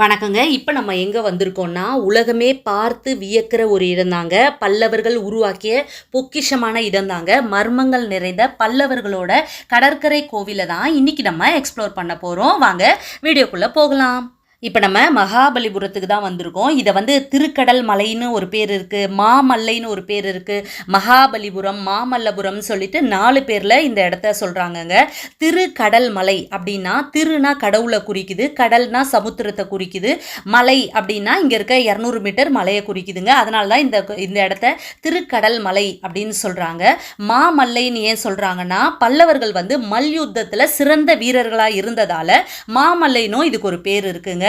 வணக்கங்க. இப்போ நம்ம எங்கே வந்திருக்கோம்னா உலகமே பார்த்து வியக்கிற ஒரு இடம்தாங்க பல்லவர்கள் உருவாக்கிய பொக்கிஷமான இடம்தாங்க மர்மங்கள் நிறைந்த பல்லவர்களோட கடற்கரை கோவிலை தான் இன்னைக்கு நம்ம எக்ஸ்ப்ளோர் பண்ண போகிறோம் வாங்க வீடியோக்குள்ளே போகலாம். இப்போ நம்ம மகாபலிபுரத்துக்கு தான் வந்திருக்கோம். இதை வந்து திருக்கடல் மலைன்னு ஒரு பேர் இருக்குது மாமல்லைன்னு ஒரு பேர் இருக்குது மகாபலிபுரம் மாமல்லபுரம் சொல்லிட்டு நாலு பேரில் இந்த இடத்த சொல்கிறாங்கங்க திருக்கடல் மலை அப்படின்னா திருனா கடவுளை குறிக்குது கடல்னா சமுத்திரத்தை குறிக்குது. மலை அப்படின்னா இங்கே இருக்க இரநூறு மீட்டர் மலையை குறிக்குதுங்க. அதனால தான் இந்த இந்த இடத்த திருக்கடல் மலை அப்படின்னு சொல்கிறாங்க மாமல்லைன்னு ஏன் சொல்கிறாங்கன்னா பல்லவர்கள் வந்து மல்யுத்தத்தில் சிறந்த வீரர்களாக இருந்ததால் மாமல்லைனும் இதுக்கு ஒரு பேர் இருக்குங்க.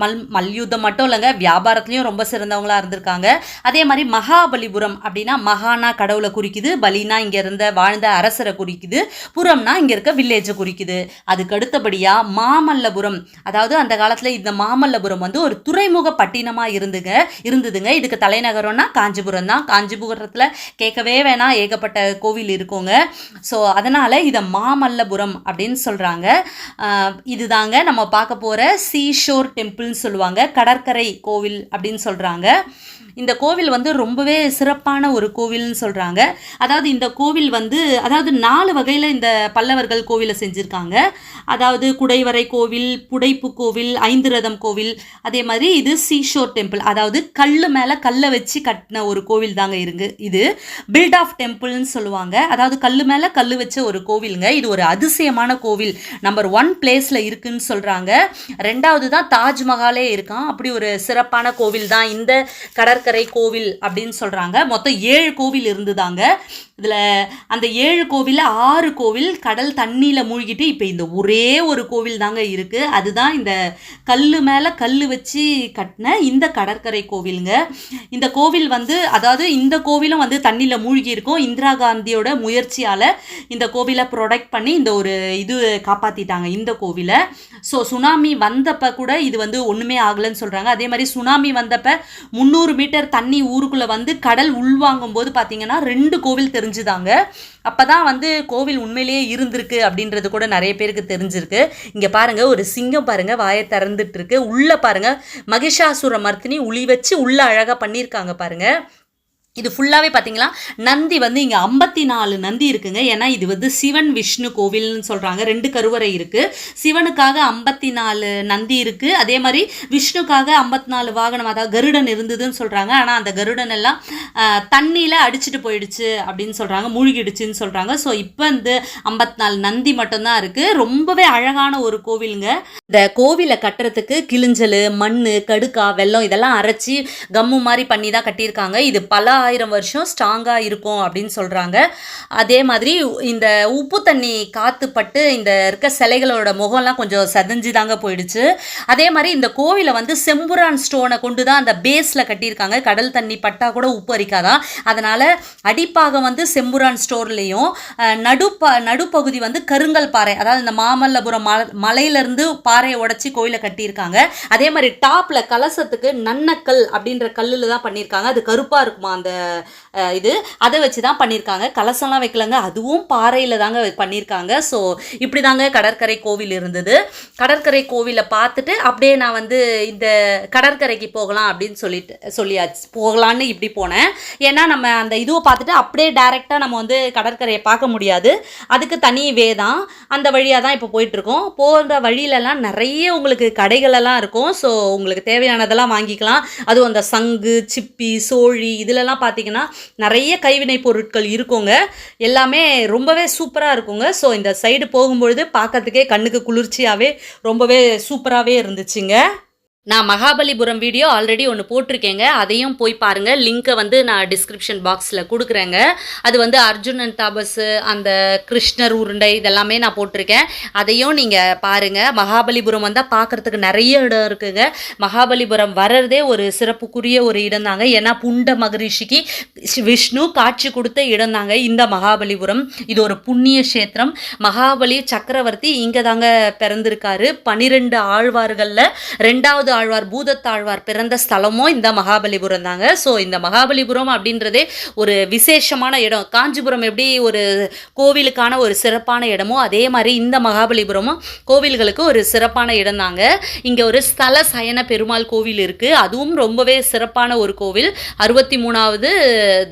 மல் மல்யுத்தம் மட்டும் இல்லைங்க வியாபாரத்துலேயும் ரொம்ப சிறந்தவங்களா இருந்திருக்காங்க. அதே மாதிரி மகாபலிபுரம் அப்படின்னா மகானா கடவுளை குறிக்குது பலினா இங்கே இருந்த வாழ்ந்த அரசரை குறிக்குது புறம்னா இங்கே இருக்க வில்லேஜை குறிக்குது. அதுக்கு அடுத்தபடியாக மாமல்லபுரம் அதாவது அந்த காலத்தில் இந்த மாமல்லபுரம் வந்து ஒரு துறைமுக பட்டினமாக இருந்துங்க இருந்ததுங்க. இதுக்கு தலைநகரம்னா காஞ்சிபுரம் தான். காஞ்சிபுரத்தில் கேட்கவே வேணாம் ஏகப்பட்ட கோவில் இருக்குங்க. ஸோ அதனால் இதை மாமல்லபுரம் அப்படின்னு சொல்கிறாங்க இதுதாங்க நம்ம பார்க்க போகிற சீஷோர் டெம்பிள்னு சொல்லுவாங்க. கடற்கரை கோவில் அப்படின்னு சொல்கிறாங்க இந்த கோவில் வந்து ரொம்பவே சிறப்பான ஒரு கோவில்னு சொல்கிறாங்க அதாவது இந்த கோவில் வந்து அதாவது நாலு வகையில் இந்த பல்லவர்கள் கோவிலை செஞ்சுருக்காங்க. அதாவது குடைவரை கோவில் புடைப்பு கோவில் ஐந்து ரதம் கோவில். அதே மாதிரி இது சீஷோர் டெம்பிள். அதாவது கல் மேலே கல்லை வச்சு கட்டின ஒரு கோவில் தாங்க இருங்க இது. பில்ட் ஆஃப் டெம்பிள்னு சொல்லுவாங்க. அதாவது கல் மேலே கல் வச்ச ஒரு கோவிலுங்க. இது ஒரு அதிசயமான கோவில். நம்பர் ஒன் பிளேஸில் இருக்குன்னு சொல்கிறாங்க ரெண்டாவது தான் தாஜ்மஹாலே இருக்கான். அப்படி ஒரு சிறப்பான கோவில் தான் இந்த கடற்கரை கோவில் அப்படின்னு சொல்கிறாங்க மொத்தம் ஏழு கோவில் இருந்துதாங்க. இதில் அந்த ஏழு கோவிலில் ஆறு கோவில் கடல் தண்ணியில் மூழ்கிட்டு இப்போ இந்த ஒரே ஒரு கோவில் தாங்க இருக்குது அதுதான் இந்த கல் மேலே கல் வச்சு கட்டின இந்த கடற்கரை கோவிலுங்க. இந்த கோவில் வந்து அதாவது இந்த கோவிலும் வந்து தண்ணியில் மூழ்கி இருக்கும். இந்திரா காந்தியோட முயற்சியால் இந்த கோவிலை ப்ரொடெக்ட் பண்ணி இந்த ஒரு இது காப்பாற்றிட்டாங்க இந்த கோவிலை. ஸோ சுனாமி வந்தப்போ கூட இது வந்து ஒன்றுமே ஆகலைன்னு சொல்கிறாங்க அதே மாதிரி சுனாமி வந்தப்போ முந்நூறு மீட்டர் தண்ணி ஊருக்குள்ளே வந்து கடல் உள்வாங்கும் போது பார்த்தீங்கன்னா ரெண்டு கோவில் தெரிஞ்சுதாங்க. அப்போ தான் வந்து கோவில் உண்மையிலேயே இருந்திருக்கு அப்படின்றது கூட நிறைய பேருக்கு தெரிஞ்சிருக்கு. இங்கே பாருங்கள் ஒரு சிங்கம் பாருங்கள் வாயை திறந்துட்டு இருக்கு. உள்ளே பாருங்கள் மகிஷாசுர மர்த்தினி உளி வச்சு உள்ளே அழகாக பண்ணியிருக்காங்க பாருங்கள் இது ஃபுல்லாகவே பார்த்தீங்களா நந்தி வந்து இங்கே ஐம்பத்தி நாலு நந்தி இருக்குங்க. ஏன்னா இது வந்து சிவன் விஷ்ணு கோவில்னு சொல்கிறாங்க ரெண்டு கருவறை இருக்குது சிவனுக்காக ஐம்பத்தி நாலு நந்தி இருக்குது அதே மாதிரி விஷ்ணுக்காக ஐம்பத்தி நாலு வாகனம் அதாவது கருடன் இருந்ததுன்னு சொல்கிறாங்க ஆனால் அந்த கருடன் எல்லாம் தண்ணியில் அடிச்சிட்டு போயிடுச்சு அப்படின்னு சொல்கிறாங்க மூழ்கிடுச்சுன்னு சொல்கிறாங்க ஸோ இப்போ இந்த ஐம்பத்தி நாலு நந்தி மட்டும்தான் இருக்குது ரொம்பவே அழகான ஒரு கோவிலுங்க. இந்த கோவிலை கட்டுறதுக்கு கிளிஞ்சல் மண் கடுக்கா வெல்லம் இதெல்லாம் அரைச்சி கம்மு மாதிரி பண்ணி தான் கட்டியிருக்காங்க. இது பல ஆயிரம் வருஷம் ஸ்ட்ராங்காக இருக்கும் அப்படின்னு சொல்கிறாங்க அதே மாதிரி இந்த உப்பு தண்ணி காற்று பட்டு இந்த இருக்க சிலைகளோட முகம்லாம் கொஞ்சம் செதஞ்சு தாங்க போயிடுச்சு. அதே மாதிரி இந்த கோவிலை வந்து செம்புரான் ஸ்டோனை கொண்டு தான் அந்த பேஸில் கட்டியிருக்காங்க. கடல் தண்ணி பட்டா கூட உப்பு அரிக்காதான். அதனால் அடிப்பாகம் வந்து செம்புரான் ஸ்டோர்லேயும் நடுப்ப நடுப்பகுதி வந்து கருங்கல் பாறை அதாவது இந்த மாமல்லபுரம் மலை மலையிலேருந்து பாறையை உடச்சி கோயிலை கட்டியிருக்காங்க. அதே மாதிரி டாப்பில் கலசத்துக்கு நன்னக்கல் அப்படின்ற கல்லில் தான் பண்ணியிருக்காங்க. அது கருப்பாக இருக்குமா அந்த இது. அதை வச்சு தான் பண்ணியிருக்காங்க கலசம்லாம் வைக்கலங்க. அதுவும் பாறையில் தாங்க பண்ணியிருக்காங்க ஸோ இப்படி தாங்க கடற்கரை கோவில் இருந்தது. கடற்கரை கோவிலை பார்த்துட்டு அப்படியே நான் வந்து இந்த கடற்கரைக்கு போகலாம் அப்படின்னு சொல்லிட்டு சொல்லியாச்சு. போகலான்னு இப்படி போனேன். ஏன்னா நம்ம அந்த இதுவை பார்த்துட்டு அப்படியே டைரெக்டாக நம்ம வந்து கடற்கரையை பார்க்க முடியாது. அதுக்கு தனி வே தான். அந்த வழியாக தான் இப்போ போயிட்டுருக்கோம். போகிற வழியிலலாம் நிறைய உங்களுக்கு கடைகளெல்லாம் இருக்கும். ஸோ உங்களுக்கு தேவையானதெல்லாம் வாங்கிக்கலாம். அதுவும் அந்த சங்கு சிப்பி சோழி இதிலெல்லாம் பார்த்தீங்கன்னா நிறைய கைவினை பொருட்கள் இருக்குங்க. எல்லாமே ரொம்பவே சூப்பராக இருக்குங்க. ஸோ இந்த சைடு போகும்பொழுது பார்க்கறதுக்கே கண்ணுக்கு குளிர்ச்சியாகவே ரொம்பவே சூப்பராகவே இருந்துச்சுங்க. நான் மகாபலிபுரம் வீடியோ ஆல்ரெடி ஒன்று போட்டிருக்கேங்க. அதையும் போய் பாருங்கள் லிங்க்கை வந்து நான் டிஸ்கிரிப்ஷன் பாக்ஸில் கொடுக்குறேங்க. அது வந்து அர்ஜுனன் தாபஸு அந்த கிருஷ்ணர் உருண்டை இதெல்லாமே நான் போட்டிருக்கேன். அதையும் நீங்கள் பாருங்கள் மகாபலிபுரம் வந்தால் பார்க்குறதுக்கு நிறைய இடம் இருக்குங்க. மகாபலிபுரம் வர்றதே ஒரு சிறப்புக்குரிய ஒரு இடம் தாங்க. ஏன்னா புண்ட மகரிஷிக்கு விஷ்ணு காட்சி கொடுத்த இடம் தாங்க இந்த மகாபலிபுரம். இது ஒரு புண்ணிய கஷேத்திரம். மகாபலி சக்கரவர்த்தி இங்கே தாங்க பிறந்திருக்காரு. பனிரெண்டு ஆழ்வார்களில் ரெண்டாவது ஆழ்வார் பூதத்தாழ்வார் பிறந்த ஸ்தலமும் இந்த மகாபலிபுரம் தாங்க. ஸோ இந்த மகாபலிபுரம் அப்படின்றதே ஒரு விசேஷமான இடம். காஞ்சிபுரம் எப்படி ஒரு கோவிலுக்கான ஒரு சிறப்பான இடமோ அதே மாதிரி இந்த மகாபலிபுரமும் கோவில்களுக்கு ஒரு சிறப்பான இடம் தாங்க. இங்கே ஒரு ஸ்தல சயன பெருமாள் கோவில் இருக்குது அதுவும் ரொம்பவே சிறப்பான ஒரு கோவில். அறுபத்தி மூணாவது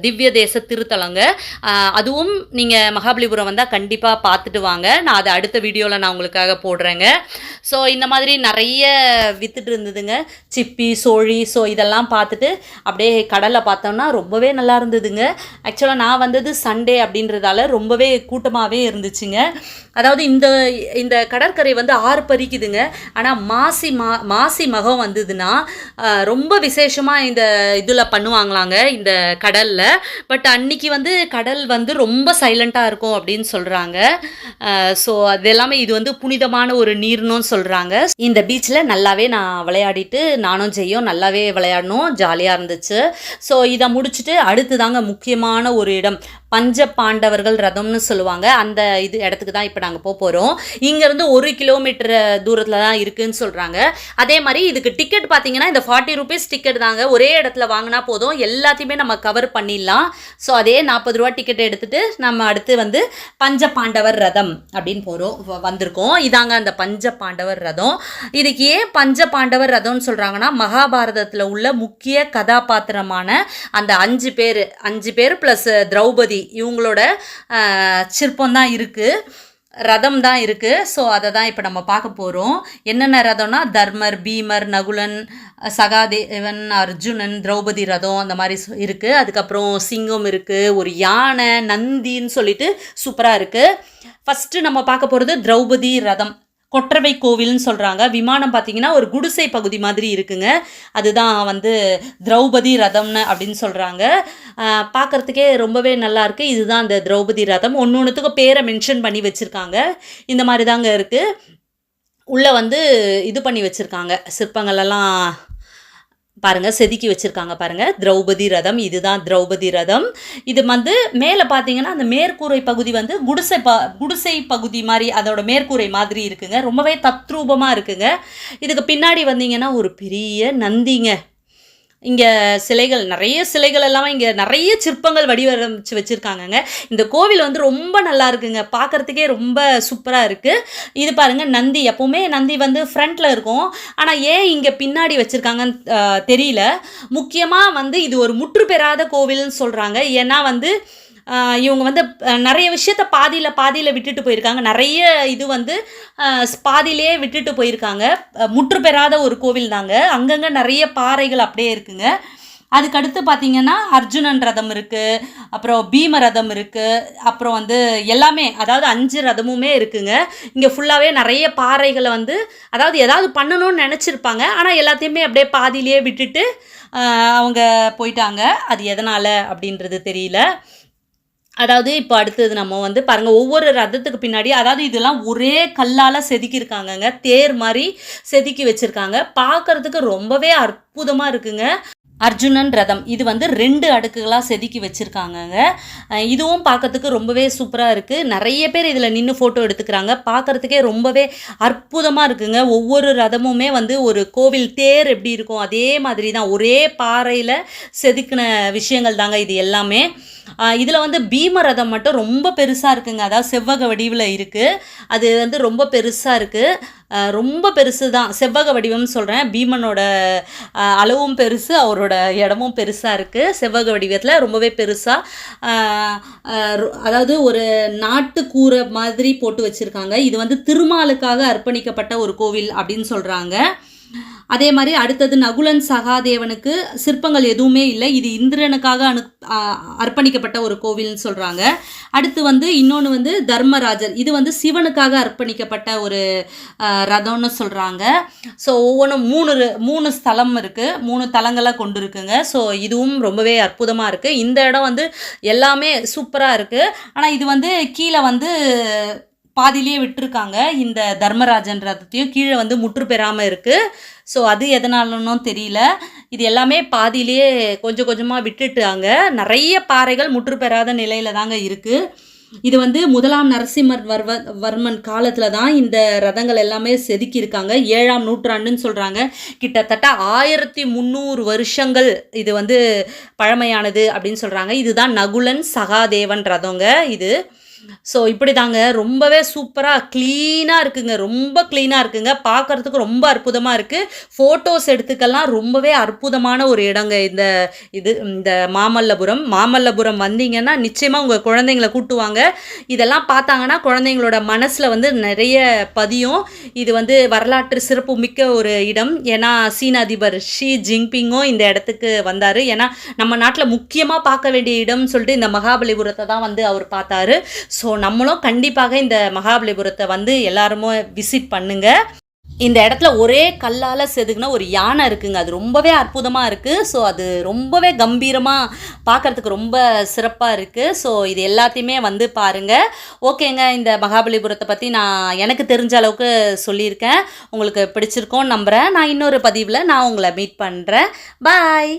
திவ்ய தேச திருத்தலங்க. அதுவும் நீங்கள் மகாபலிபுரம் வந்தால் கண்டிப்பாக பார்த்துட்டு வாங்க. நான் அதை அடுத்த வீடியோவில் நான் உங்களுக்காக போடுறேங்க. ஸோ இந்த மாதிரி நிறைய வித்துட்டு இருந்ததுங்க. சிப்பி சோழி ஸோ இதெல்லாம் பார்த்துட்டு அப்படியே கடலை பார்த்தோம்னா ரொம்பவே நல்லா இருந்ததுங்க. ஆக்சுவலாக நான் வந்தது சண்டே அப்படின்றதால ரொம்பவே கூட்டமாகவே இருந்துச்சுங்க. அதாவது இந்த இந்த கடற்கரை வந்து ஆறு பறிக்குதுங்க ஆனால் மாசி மா மாசி மகம் வந்ததுன்னா ரொம்ப விசேஷமாக இந்த இதில் பண்ணுவாங்களாங்க இந்த கடலில். பட் அன்னைக்கு வந்து கடல் வந்து ரொம்ப சைலண்ட்டாக இருக்கும் அப்படின்னு சொல்கிறாங்க ஸோ அது எல்லாமே இது வந்து புனிதமான ஒரு நீர்னும் சொல்கிறாங்க இந்த பீச்சில் நல்லாவே நான் விளையாடிட்டு நானும் ஜெய்யும் நல்லாவே விளையாடணும் ஜாலியாக இருந்துச்சு. ஸோ இதை முடிச்சுட்டு அடுத்து தாங்க முக்கியமான ஒரு இடம். பஞ்ச பாண்டவர்கள் ரதம்னு சொல்லுவாங்க. அந்த இது இடத்துக்கு தான் இப்போ நாங்கள் போக போகிறோம் இங்கேருந்து ஒரு கிலோமீட்டர் தூரத்தில் தான் இருக்குன்னு சொல்கிறாங்க அதே மாதிரி இதுக்கு டிக்கெட் பார்த்தீங்கன்னா இந்த ஃபார்ட்டி ருபீஸ் டிக்கெட் தாங்க. ஒரே இடத்துல வாங்கினா போதும். எல்லாத்தையுமே நம்ம கவர் பண்ணிடலாம். ஸோ அதே நாற்பது ரூபா டிக்கெட் எடுத்துகிட்டு நம்ம அடுத்து வந்து பஞ்ச பாண்டவர் ரதம் அப்படின்னு போகிறோம் வந்திருக்கோம். இதாங்க அந்த பஞ்ச பாண்டவர் ரதம். இதுக்கு ஏன் பஞ்ச பாண்டவர் ரதம்னு சொல்கிறாங்கன்னா மகாபாரதத்தில் உள்ள முக்கிய கதாபாத்திரமான அந்த அஞ்சு பேர் அஞ்சு பேர் ப்ளஸ் திரௌபதி இவங்களோட சிற்பம் தான் இருக்குது ரதம் தான் இருக்குது ஸோ அதை தான் இப்போ நம்ம பார்க்க போகிறோம் என்னென்ன ரதம்னா தர்மர் பீமர் நகுலன் சகாதேவன் அர்ஜுனன் திரௌபதி ரதம் அந்த மாதிரி இருக்குது அதுக்கப்புறம் சிங்கம் இருக்குது ஒரு யானை நந்தின்னு சொல்லிட்டு சூப்பராக இருக்குது ஃபஸ்ட்டு நம்ம பார்க்க போகிறது திரௌபதி ரதம். கொற்றவை கோவில்னு சொல்கிறாங்க விமானம் பார்த்தீங்கன்னா ஒரு குடிசை பகுதி மாதிரி இருக்குங்க. அதுதான் வந்து திரௌபதி ரதம்னு அப்படின்னு சொல்கிறாங்க பார்க்குறதுக்கே ரொம்பவே நல்லா இருக்குது இதுதான் அந்த திரௌபதி ரதம். ஒன்று ஒன்றுத்துக்கும் பேரை மென்ஷன் பண்ணி வச்சுருக்காங்க. இந்த மாதிரி தாங்க இருக்குது உள்ளே வந்து இது பண்ணி வச்சுருக்காங்க. சிற்பங்கள் பாருங்கள் செதுக்கி வச்சுருக்காங்க பாருங்கள் திரௌபதி ரதம் இதுதான் திரௌபதி ரதம். இது வந்து மேலே பார்த்தீங்கன்னா அந்த மேற்கூரை பகுதி வந்து குடிசை ப குடிசை பகுதி மாதிரி அதோட மேற்கூரை மாதிரி இருக்குங்க. ரொம்பவே தத்ரூபமாக இருக்குங்க. இதுக்கு பின்னாடி வந்தீங்கன்னா ஒரு பெரிய நந்திங்க. இங்கே சிலைகள் நிறைய சிலைகள் எல்லாம் இங்கே நிறைய சிற்பங்கள் வடிவமைச்சு வச்சுருக்காங்கங்க. இந்த கோவில் வந்து ரொம்ப நல்லா இருக்குங்க. பார்க்கறதுக்கே ரொம்ப சூப்பராக இருக்குது இது பாருங்கள் நந்தி. எப்போவுமே நந்தி வந்து ஃப்ரண்ட்டில் இருக்கும். ஆனால் ஏன் இங்கே பின்னாடி வச்சுருக்காங்கன்னு தெரியல. முக்கியமாக வந்து இது ஒரு முற்று பெறாத கோவில்னு சொல்கிறாங்க ஏன்னா வந்து இவங்க வந்து நிறைய விஷயத்த பாதியில் பாதியில் விட்டுட்டு போயிருக்காங்க. நிறைய இது வந்து பாதியிலே விட்டுட்டு போயிருக்காங்க. முற்று பெறாத ஒரு கோவில் தாங்க. அங்கங்கே நிறைய பாறைகள் அப்படியே இருக்குங்க. அதுக்கடுத்து பார்த்தீங்கன்னா அர்ஜுனன் ரதம் இருக்குது அப்புறம் பீம ரதம் இருக்குது அப்புறம் வந்து எல்லாமே அதாவது அஞ்சு ரதமுமே இருக்குங்க. இங்கே ஃபுல்லாகவே நிறைய பாறைகளை வந்து அதாவது ஏதாவது பண்ணணும்னு நினச்சிருப்பாங்க. ஆனால் எல்லாத்தையுமே அப்படியே பாதியிலேயே விட்டுட்டு அவங்க போயிட்டாங்க. அது எதனால் அப்படின்றது தெரியல. அதாவது இப்போ அடுத்தது நம்ம வந்து பாருங்கள் ஒவ்வொரு ரதத்துக்கு பின்னாடி அதாவது இதெல்லாம் ஒரே கல்லால் செதுக்கியிருக்காங்கங்க. தேர் மாதிரி செதுக்கி வச்சுருக்காங்க. பார்க்கறதுக்கு ரொம்பவே அற்புதமாக இருக்குங்க. அர்ஜுனன் ரதம். இது வந்து ரெண்டு அடுக்குகளாக செதுக்கி வச்சுருக்காங்கங்க. இதுவும் பார்க்கறதுக்கு ரொம்பவே சூப்பராக இருக்குது நிறைய பேர் இதில் நின்று ஃபோட்டோ எடுத்துக்கிறாங்க. பார்க்கறதுக்கே ரொம்பவே அற்புதமாக இருக்குங்க. ஒவ்வொரு ரதமுமே வந்து ஒரு கோவில் தேர் எப்படி இருக்கும் அதே மாதிரி தான் ஒரே பாறையில் செதுக்கின விஷயங்கள் தாங்க இது எல்லாமே. இதில் வந்து பீம ரதம் மட்டும் ரொம்ப பெருசாக இருக்குங்க. அதாவது செவ்வக வடிவில் இருக்குது அது வந்து ரொம்ப பெருசாக இருக்குது ரொம்ப பெருசு தான் செவ்வக வடிவம்னு சொல்கிறேன் பீமனோட அளவும் பெருசு அவரோட இடமும் பெருசாக இருக்குது செவ்வக வடிவத்தில் ரொம்பவே பெருசாக அதாவது ஒரு நாட்டு கூரை மாதிரி போட்டு வச்சுருக்காங்க. இது வந்து திருமாலுக்காக அர்ப்பணிக்கப்பட்ட ஒரு கோவில் அப்படின்னு சொல்கிறாங்க அதே மாதிரி அடுத்தது நகுலன் சகாதேவனுக்கு சிற்பங்கள் எதுவுமே இல்லை. இது இந்திரனுக்காக அனு அர்ப்பணிக்கப்பட்ட ஒரு கோவில்னு சொல்கிறாங்க அடுத்து வந்து இன்னொன்று வந்து தர்மராஜர். இது வந்து சிவனுக்காக அர்ப்பணிக்கப்பட்ட ஒரு ரதம்னு சொல்கிறாங்க ஸோ ஒவ்வொன்றும் மூணு மூணு ஸ்தலம் இருக்குது மூணு தலங்களை கொண்டு இருக்குங்க ஸோ இதுவும் ரொம்பவே அற்புதமாக இருக்குது இந்த இடம் வந்து எல்லாமே சூப்பராக இருக்குது ஆனால் இது வந்து கீழே வந்து பாதியிலேயே விட்டுருக்காங்க. இந்த தர்மராஜன் ரதத்தையும் கீழே வந்து முற்று பெறாமல் இருக்குது ஸோ அது எதனாலன்னு தெரியல. இது எல்லாமே பாதியிலேயே கொஞ்சம் கொஞ்சமாக விட்டுட்டாங்க. நிறைய பாறைகள் முற்று பெறாத நிலையில தாங்க இருக்குது இது வந்து முதலாம் நரசிம்மர் வர்வ வர்மன் காலத்தில் தான் இந்த ரதங்கள் எல்லாமே செதுக்கியிருக்காங்க. ஏழாம் நூற்றாண்டுன்னு சொல்கிறாங்க கிட்டத்தட்ட ஆயிரத்தி முந்நூறு வருஷங்கள் இது வந்து பழமையானது அப்படின்னு சொல்கிறாங்க இதுதான் நகுலன் சகாதேவன் ரதங்க இது. ஸோ இப்படி தாங்க ரொம்பவே சூப்பராக க்ளீனாக இருக்குங்க. ரொம்ப க்ளீனாக இருக்குங்க. பார்க்குறதுக்கு ரொம்ப அற்புதமாக இருக்குது ஃபோட்டோஸ் எடுத்துக்கெல்லாம் ரொம்பவே அற்புதமான ஒரு இடங்க இந்த இது இந்த மாமல்லபுரம். மாமல்லபுரம் வந்தீங்கன்னா நிச்சயமாக உங்கள் குழந்தைங்கள கூட்டுவாங்க இதெல்லாம் பார்த்தாங்கன்னா குழந்தைங்களோட மனசில் வந்து நிறைய பதியும். இது வந்து வரலாற்று சிறப்பு மிக்க ஒரு இடம். ஏன்னா சீன அதிபர் ஷி ஜின்பிங்கும் இந்த இடத்துக்கு வந்தார். ஏன்னா நம்ம நாட்டில் முக்கியமாக பார்க்க வேண்டிய இடம்னு சொல்லிட்டு இந்த மகாபலிபுரத்தை தான் வந்து அவர் பார்த்தாரு. ஸோ நம்மளும் கண்டிப்பாக இந்த மகாபலிபுரத்தை வந்து எல்லாருமே விசிட் பண்ணுங்க. இந்த இடத்துல ஒரே கல்லால் செதுக்குன ஒரு யானை இருக்குங்க. அது ரொம்பவே அற்புதமாக இருக்குது ஸோ அது ரொம்பவே கம்பீரமாக பார்க்கறதுக்கு ரொம்ப சிறப்பாக இருக்குது ஸோ இது எல்லாத்தையுமே வந்து பாருங்கள் ஓகேங்க இந்த மகாபலிபுரத்தை பற்றி நான் எனக்கு தெரிஞ்ச அளவுக்கு சொல்லியிருக்கேன். உங்களுக்கு பிடிச்சிருக்கோன்னு நம்புகிறேன் நான் இன்னொரு பதிவில் நான் உங்களை மீட் பண்ணுறேன் பாய்